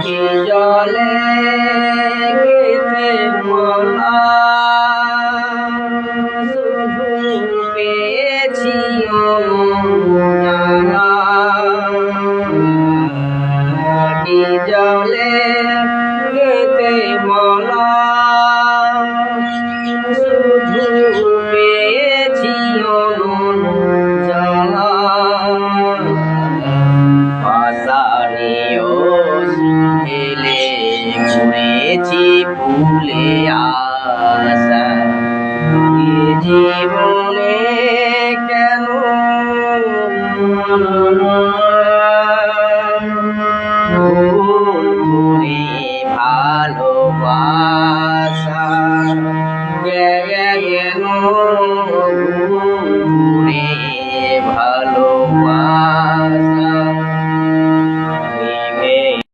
নদী জলে গেছে মোলা শুধু পেয়েছি নদী জলে হেলে ছুঁয়েছি ফুলে আশা। জীবনে কেন ভালোবাসা? গেল